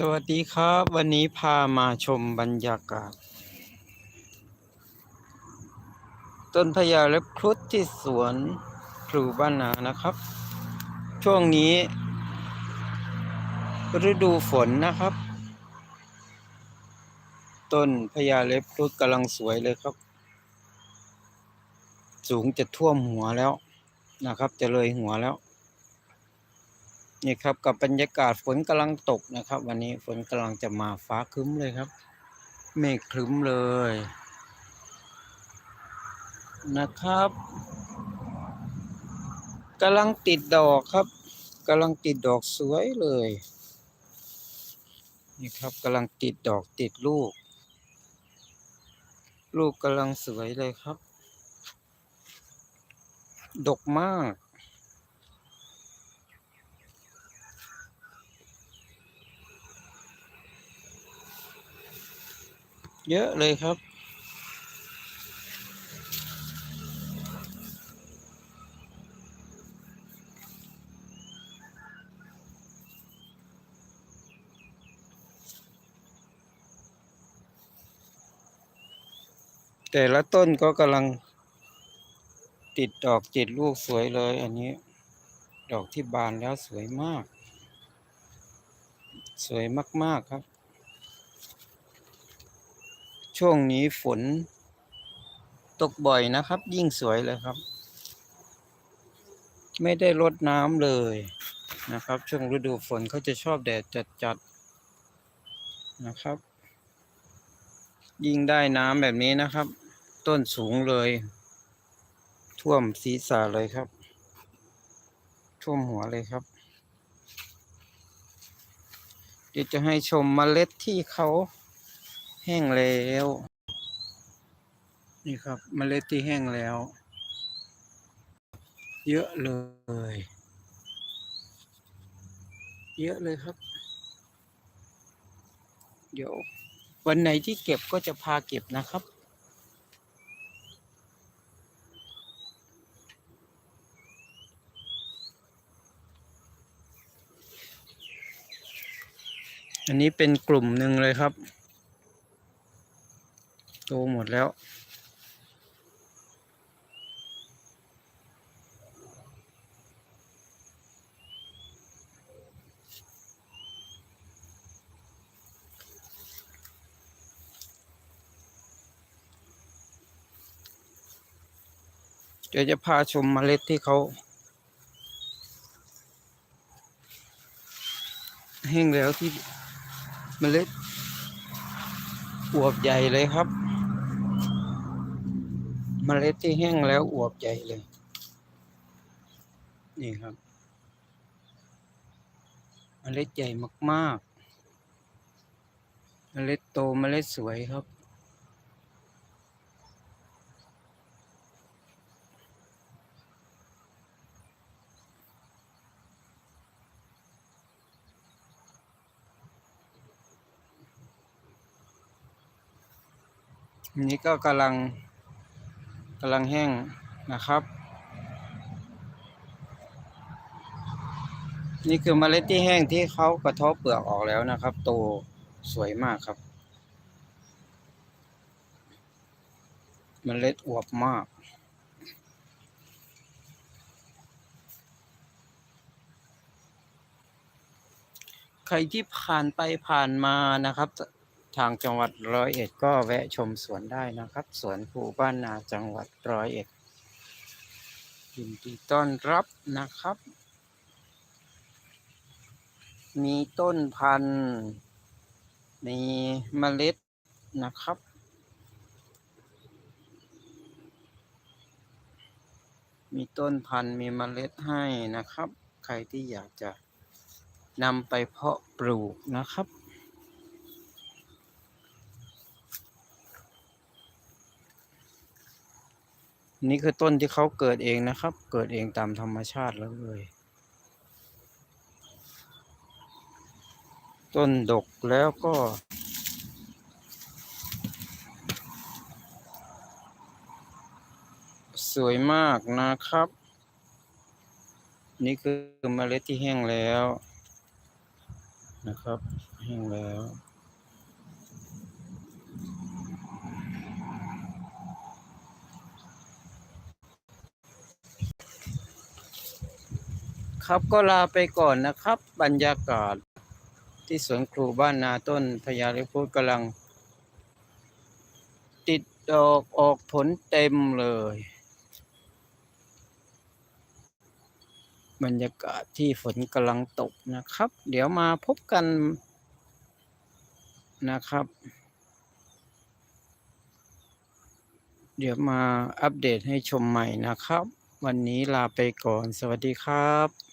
สวัสดีครับ วันนี้พามาชมบรรยากาศ ต้นพญาเล็บครุฑที่สวนพลูบ้านนานะครับ ช่วงนี้ ฤดูฝนนะครับ ต้นพญาเล็บครุฑกำลังสวยเลยครับ สูงจะท่วมหัวแล้วนะครับ จะเลยหัวแล้ว นี่ครับกับบรรยากาศฝนกำลังตกนะครับ วันนี้ฝนกำลังจะมาฟ้าครึ้มเลยครับ เมฆครึ้มเลย นะครับกำลังติดดอกครับกำลังติดดอกสวยเลย นี่ครับกำลังติดดอกติดลูก ลูกกำลังสวยเลยครับ ดกมาก เยอะเลยครับ แต่ละต้นก็กำลัง ติดดอกติดลูกสวยเลยอันนี้ ดอกที่บานแล้วสวยมาก สวยมาก ๆ ครับ ช่วงนี้ฝน ตกบ่อยนะครับ ยิ่งสวยเลยครับ ไม่ได้รดน้ำเลยนะครับ ช่วงฤดูฝนเขาจะชอบแดดจัดๆนะครับ ยิ่งได้น้ำแบบนี้นะครับ ต้นสูงเลย ท่วมศีรษะเลยครับ ท่วมหัวเลยครับ เดี๋ยวจะให้ชมเมล็ดที่เขา แห้งแล้ว นี่ครับเมล็ดที่แห้งแล้ว เยอะเลย เยอะเลยครับ เดี๋ยว วันไหนที่เก็บก็จะพาเก็บนะครับอันนี้เป็นกลุ่มหนึ่งเลยครับ โตหมดแล้ว เดี๋ยวจะพาชมเมล็ดที่เขาแห้งแล้วที่เมล็ดอวบใหญ่เลยครับ เมล็ดที่แห้งแล้วอวบใหญ่เลย นี่ครับ เมล็ดใหญ่มากๆ เมล็ดโตเมล็ดสวยครับนนี้ก็กำลัง กำลังแห้งนะครับ นี่คือเมล็ดที่แห้งที่เขากระทบเปลือกออกแล้วนะครับ โตสวยมากครับเมล็ดอวบมาก ใครที่ผ่านไปผ่านมานะครับ ทางจังหวัดร้อยเอ็ดก็แวะชมสวนได้นะครับ สวนภูบ้านนาจังหวัดร้อยเอ็ดยินดีต้อนรับนะครับ มีต้นพันธุ์มีเมล็ดนะครับ มีต้นพันธุ์มีเมล็ดให้นะครับ ใครที่อยากจะนำไปเพาะปลูกนะครับ นี่คือต้นที่เขาเกิดเองนะครับ เกิดเองตามธรรมชาติแล้วเลย ต้นดกแล้วก็ สวยมากนะครับ นี่คือเมล็ดที่แห้งแล้วนะครับ แห้งแล้ว ครับ ก็ลาไปก่อนนะครับ บรรยากาศ ที่สวนครูบ้านนาต้นพญาลิพุทธกำลัง ติดดอกออกผลเต็มเลย บรรยากาศที่ฝนกำลังตกนะครับ เดี๋ยวมาพบกันนะครับ เดี๋ยวมาอัปเดตให้ชมใหม่นะครับ วันนี้ลาไปก่อน สวัสดีครับ